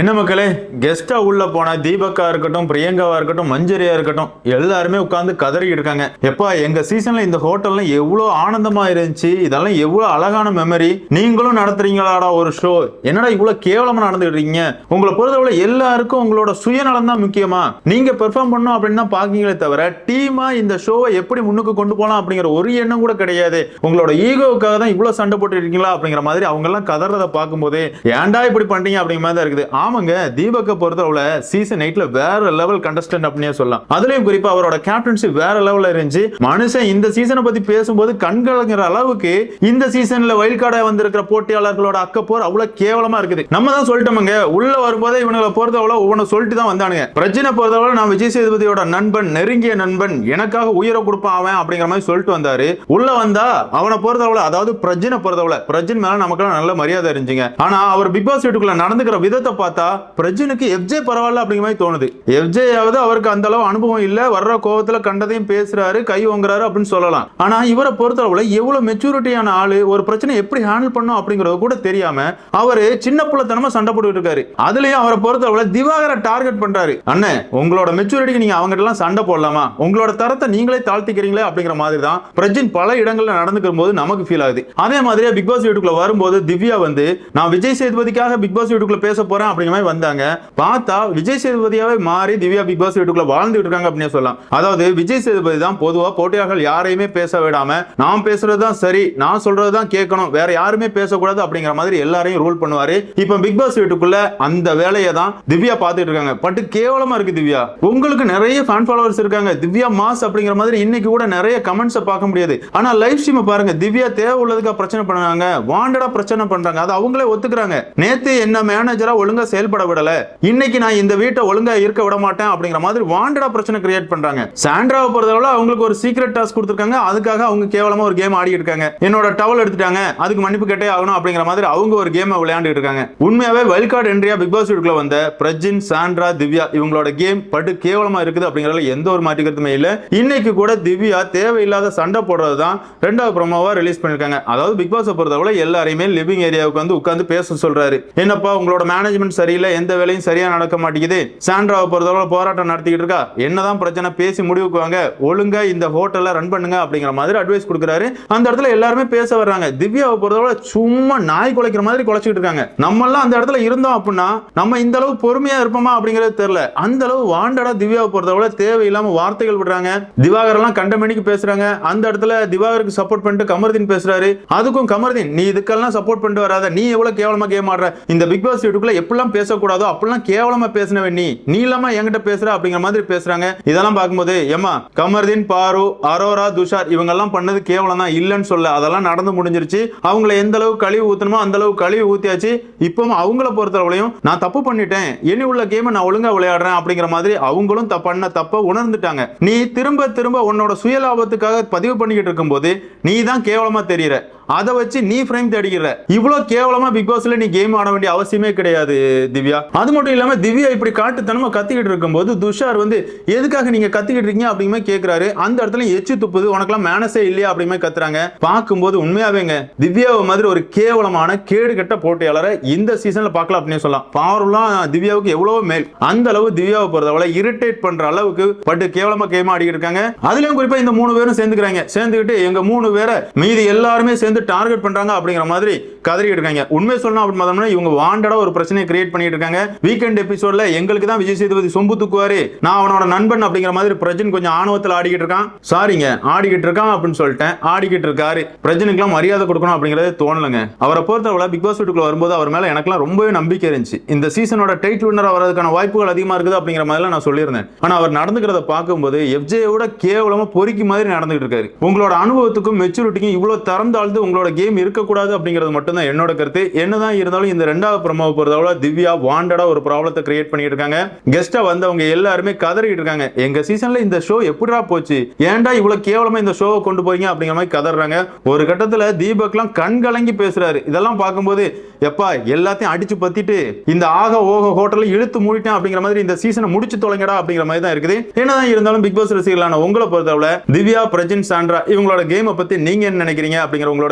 என்ன மக்களே கெஸ்டா உள்ள போன தீபக்கா இருக்கட்டும் பிரியங்காவா இருக்கட்டும் மஞ்சரியா இருக்கட்டும் எல்லாருமே உட்காந்து கதறிக்கிட்டு இருக்காங்க. எப்பா எங்க சீசன்ல இந்த ஹோட்டல்லாம் எவ்வளவு ஆனந்தமா இருந்துச்சு இதெல்லாம் எவ்வளவு அழகான மெமரி நீங்களும் நடத்துறீங்களாடா ஒரு ஷோ என்னடா இவ்வளவு கேவலமா நடந்துட்டு உங்களை பொறுத்தவரை எல்லாருக்கும் உங்களோட சுயநலம் தான் முக்கியமா? நீங்க பெர்ஃபார்ம் பண்ணணும் அப்படின்னு தான் பாக்கீங்களே தவிர டீமா இந்த ஷோவை எப்படி முன்னுக்கு கொண்டு போகலாம் அப்படிங்கிற ஒரு எண்ணம் கூட கிடையாது. உங்களோட ஈகோவுக்காக தான் இவ்வளவு சண்டை போட்டு இருக்கீங்களா அப்படிங்கிற மாதிரி அவங்க எல்லாம் பார்க்கும்போது ஏன்டா இப்படி பண்றீங்க? அப்படிங்கிற மாதிரி தான் இருக்குது. ஆமாங்க தீபக்கை பொறுத்தளவுல சீசன் எயிட்ல வேற லெவல் கண்டஸ்டன்ட் அப்படின்னே சொல்லலாம். அதுலயும் குறிப்பா அவரோட கேப்டன்சி வேற லெவல்ல இருந்துச்சு. மனுஷன் இந்த சீசனை பத்தி பேசும்போது கண்கலங்கிற அளவுக்கு இந்த சீசன்ல வைல்ட் கார்டா வந்திருக்கிற போட்டியாளர்களோட அக்கப்போர் அவ்வளவு கேவலமா இருக்குது. நம்ம தான் சொல்லிட்டோமுங்க. உள்ள வரும்போதே இவங்களை பொறுத்தவரை ஒவ்வொன்று சொல்லிட்டு தான் வந்தானுங்க. பிரச்சனை பொறுத்தவரை நான் விஜய் சேதுபதியோட நண்பன் நெருங்கிய நண்பன் எனக்காக உயிரை கொடுப்பான் அவன் அப்படிங்கிற மாதிரி சொல்லிட்டு வந்தாரு. உள்ள வந்தா அவனை பொறுத்தவரை அதாவது பிரஜினை பொறுத்தவரை பிரஜின் மேல நமக்கு நல்ல மரியாதை இருந்துச்சுங்க. ஆனா அவர் பிக் பாஸ் வீட்டுக்குள்ள நடந்துக்கிற விதத்தை பார்த்து பிரஜினுக்கு எஃப்ஜே பரவாயில்ல அப்படிங்கிற மாதிரி தோணுது. எஃப்ஜேயாவது அவருக்கு அந்த அளவு அனுபவம் இல்ல வர்ற கோவத்துல கண்டதையும் பேசுறாரு கை ஓங்குறாரு அப்படின்னு சொல்லலாம். ஆனா இவரை பொறுத்தளவுல எவ்வளவு மெச்சூரிட்டியான ஆளு ஒரு பிரச்சனை எப்படி ஹேண்டில் பண்ணும் அப்படிங்கறது கூட தெரியாம அவரு சின்ன புள்ளத்தனமா சண்டை போட்டுட்டு இருக்காரு. அதுலயும் அவரை பொறுத்தளவுல திவாகரை டார்கெட் பண்றாரு. அண்ணே உங்களோட மெச்சூரிட்டிக்கு நீங்க அவங்க எல்லாம் சண்டை போடலாமா? உங்களோட தரத்தை நீங்களே தாழ்த்திக்கிறீங்களே அப்படிங்கிற மாதிரி தான் பிரஜின் பல இடங்கள்ல நடந்துக்கும் போது நமக்கு ஃபீல் ஆகுது. அதே மாதிரியே பிக் பாஸ் வீட்டுக்குள்ள வரும்போது திவ்யா வந்து நான் விஜய் சேதுபதிக்காக பிக் பாஸ் வீட்டுக்குள்ள பேச போறேன் அப்படிங்கிற மாதிரி வந்தாங்க. பார்த்தா விஜய் சேதுபதியாவே மாறி திவ்யா பிக் பாஸ் வீட்டுக்குள்ள வாழ்ந்துட்டு இருக்காங்க அப்படின்னு சொல்லலாம். அதாவது விஜய் சேதுபதி தான் பொதுவா போட்டியாளர்கள் யாரையுமே பேச விடாம நான் பேசுறதுதான் சரி நான் சொல்றதுதான் கேட்கணும் வேற யாருமே பேசக்கூடாது அப்படிங்கிற மாதிரி எல்லாரையும் ரூல் பண்ணுவாரு. இப்ப பிக் பாஸ் வீட்டுக்குள்ள அந்த வேலையை தான் திவ்யா பார்த்துட்டு இருக்காங்க. பட் கேவலமா இருக்கு திவ்யா. உங்களுக்கு நிறைய ஃபேன் ஃபாலோவர்ஸ் இருக்காங்க. திவ்யா மாஸ் அப்படிங்கிற மாதிரி இன்னைக்கு கூட நிறைய கமெண்ட்ஸை பார்க்க முடியாது. ஆனா லைவ் ஸ்ட்ரீம் பாருங்க. திவ்யா தேவை உள்ளதுக்கா பிரச்சனை பண்ணாங்க வாண்டடா பிரச்சனை பண்றாங்க. அது அவங்களே ஒத்துக்கிறாங்க. நேத்து என்ன மேனேஜரா ஒழுங்கா செயல்பட விடல இன்னைக்கு நான் இந்த வீட்டை ஒழுங்கா இருக்க விட மாட்டேன் அப்படிங்கிற மாதிரி வாண்டடா பிரச்சனை கிரியேட் பண்றாங்க. சாண்ட்ராவை பொறுத்தவரை அவங்களுக்கு ஒரு சீக்ரெட் டாஸ்க் கொடுத்துருக்காங்க. அதுக்காக அவங்க கேவலமா ஒரு கேம் ஆடி இருக்காங்க. என்னோட டவல் எடுத்துட்டாங்க. அதுக்கு மன்னிப்பு கேட்டே ஆகணும் அப்படிங்கிற மாதிரி அவங்க ஒரு கேமை விளையாண்டு இருக்காங்க. உண்மையாவே வைல்ட் கார்டு என்ட்ரியா பிக் பாஸ் வீட்டுக்குள்ள வந்த பிரஜின் சாண்ட்ரா திவ்யா இவங்களோட கேம் படு கேவலமா இருக்குது அப்படிங்கறதுல எந்த ஒரு மாற்றிக்கிறதுமே கருத்துமே இல்ல. இன்னைக்கு கூட திவ்யா தேவையில்லாத சண்டை போடுறது தான் ரெண்டாவது ப்ரோமோவா ரிலீஸ் பண்ணிருக்காங்க அதாவது பிக் பாஸ் பொறுத்தவரை எல்லாரையுமே லிவிங் ஏரியாவுக்கு வந்து உட்காந்து பேச சொல்றாரு. என்னப்பா உங்களோட மேனேஜ்மெண்ட் சரியில்லை எந்த வேலையும் சரியா நடக்க மாட்டேங்குது. சாண்ட்ராவை பொறுத்தவரை போராட்டம் நடத்திக்கிட்டு இருக்கா? என்னதான் பிரச்சனை பேசி முடிவுக்கு வாங்க. ஒழுங்கா இந்த ஹோட்டல்ல ரன் பண்ணுங்க அப்படிங்கிற மாதிரி அட்வைஸ் கொடுக்குறாரு. அந்த இடத்துல எல்லாருமே பேச வர்றாங்க. திவ்யாவை பொறுத்தவரை சும்மா நாய் குலைக்கிற மாதிரி குலைச்சிட்டு இருக்காங்க. நம்ம எல்லாம் அந்த இடத்துல இருந்தோம் அப்படின்னா நம்ம இந்த அளவு பொறுமையா இருப்போமா அப்படிங்கிறது தெரியல. அந்த அளவு வாண்டடா திவ்யாவை பொறுத்தவரை தேவையில்லாம வார்த்தைகள் விடுறாங்க. திவாகர் எல்லாம் கண்டமணிக்கு பேசுறாங்க. அந்த இடத்துல திவாகருக்கு சப்போர்ட் பண்ணிட்டு கமர்தீன் பேசுறாரு. அதுக்கும் கமர்தீன் நீ இதுக்கெல்லாம் சப்போர்ட் பண்ணிட்டு வராத. நீ எவ்வளவு கேவலமா கேம் ஆடுற? இந்த பிக் பாஸ் வீட்டுக்குள்ள எப்படிலாம் பேசக்கூடாதோ அப்படிலாம் கேவலமா பேசினவன் நீ. நீளமா என்கிட்ட பேசுற அப்படிங்கிற மாதிரி பேசுறாங்க. இதெல்லாம் பார்க்கும்போது ஏமா கமர்தீன் பாரு அரோரா துஷார் இவங்க எல்லாம் பண்ணது கேவலம் தான் இல்லைன்னு சொல்ல அதெல்லாம் நடந்து முடிஞ்சிருச்சு. அவங்கள எந்த அளவு கழிவு ஊத்தணுமோ அந்த அளவு கழிவு ஊத்தியாச்சு. இப்பவும் அவங்கள பொறுத்தளவுலையும் நான் தப்பு பண்ணிட்டேன். இனி உள்ள கேமை நான் ஒழுங்கா விளையாடுறேன் அப்படிங்கிற மாதிரி அவங்களும் பண்ண தப்ப உணர்ந்துட்டாங்க. நீ திரும்ப திரும்ப உன்னோட சுயலாபத்துக்காக பதிவு பண்ணிக்கிட்டு இருக்கும்போது நீ தான் கேவலமா தெரியற. அதை வச்சு நீ ஃப்ரேம் தேடிக்கிற. இவ்வளோ கேவலமா பிக் பாஸ்ல நீ கேம் ஆட வேண்டிய அவசியமே கிடையாது திவ்யா. அது மட்டும் இல்லாம திவ்யா இப்படி காட்டுத்தனமா கத்திக்கிட்டு இருக்கும்போது துஷார் வந்து எதுக்காக நீங்க கத்திக்கிட்டு இருக்கீங்க? அப்படிங்கிற மாதிரி கேக்குறாரு. அந்த இடத்துல எச்சு துப்புது உனக்கெல்லாம் மேனஸே இல்லையா? அப்படிங்கிற கத்துறாங்க. பார்க்கும்போது உண்மையாவேங்க திவ்யாவை மாதிரி ஒரு கேவலமான கேடு கெட்ட போட்டியாளரை இந்த சீசன்ல பார்க்கலாம் அப்படின்னு சொல்லலாம். பவர்லாம் திவ்யாவுக்கு எவ்வளவோ மேல். அந்த அளவு திவ்யாவை பொறுத்தவரை இரிட்டேட் பண்ற அளவுக்கு பட்டு கேவலமா கேம் ஆடிக்கிட்டு இருக்காங்க. அதுலயும் குறிப்பா இந்த மூணு பேரும் சேர்ந்துக்கிறாங்க. சேர்ந்துக்கிட்டு எங்க மூணு பேரை மீதி எல்லாருமே சேர்ந்து டார்கெட் பண்றாங்க அப்படிங்கிற மாதிரி கதறிட்டு இருக்காங்க. உண்மை சொல்லணும் அப்படின்னு பார்த்தோம்னா இவங்க வாண்டடா ஒரு பிரச்சனையை கிரியேட் பண்ணிட்டு இருக்காங்க. வீக்கெண்ட் எபிசோட்ல எங்களுக்கு தான் விஜய் சேதுபதி சொம்பு தூக்குவாரு. நான் அவனோட நண்பன் அப்படிங்கிற மாதிரி பிரஜன் கொஞ்சம் ஆணவத்தில் ஆடிக்கிட்டு இருக்கான். சாரிங்க ஆடிக்கிட்டு இருக்கான் அப்படின்னு சொல்லிட்டேன். ஆடிக்கிட்டு இருக்காரு. பிரஜனுக்குலாம் மரியாதை கொடுக்கணும் அப்படிங்கறது தோணலங்க. அவரை பொறுத்தவரை பிக் பாஸ் வீட்டுக்குள்ள வரும்போது அவர் மேல எனக்குலாம் ரொம்பவே நம்பிக்கை இருந்துச்சு. இந்த சீசனோட டைட்டில் வின்னர் வரதுக்கான வாய்ப்புகள் அதிகமா இருக்குது அப்படிங்கிற மாதிரிலாம் நான் சொல்லியிருந்தேன். ஆனா அவர் நடந்துக்கிறத பார்க்கும்போது எஃப்ஜேயோட கேவலமா பொறுக்கி மாதிரி நடந்துகிட்டு இருக்காரு. உங்களோட அனுபவத்துக்கும் மெச்சூரிட்டிக்கும் இவ்வளவு திறந்தாழ்ந்து உங்களோட கேம் இருக்கக்கூடாது அப்படிங்கிறது மட்டும்தான் என்னோட கருத்து. என்னதான் இருந்தாலும் இந்த ரெண்டாவது ப்ரமோவை பொறுத்தவரை திவ்யா வாண்டடா ஒரு ப்ராப்ளத்தை கிரியேட் பண்ணிட்டு இருக்காங்க. கெஸ்டா வந்தவங்க எல்லாருமே கதறிட்டு இருக்காங்க. எங்க சீசன்ல இந்த ஷோ எப்படிடா போச்சு? ஏன்டா இவ்வளவு கேவலமா இந்த ஷோவை கொண்டு போறீங்க அப்படிங்கிற மாதிரி கதறாங்க. ஒரு கட்டத்துல தீபக்லாம் கண் கலங்கி பேசுறாரு. இதெல்லாம் பார்க்கும்போது எப்பா எல்லாத்தையும் அடிச்சு பத்திட்டு இந்த ஆக ஓக ஹோட்டல்ல இழுத்து மூடிட்டேன் அப்படிங்கிற மாதிரி இந்த சீசனை முடிச்சு தொலைங்கடா அப்படிங்கிற மாதிரி தான் இருக்குது. என்னதான் இருந்தாலும் பிக் பாஸ் ரசிகர்களான உங்களை பொறுத்தவரை திவ்யா பிரஜின் சாண்ட்ரா இவங்களோட கேமை பத்தி நீங்க என்ன நினைக்கிறீங்க அப்படிங்கிற உங்களோட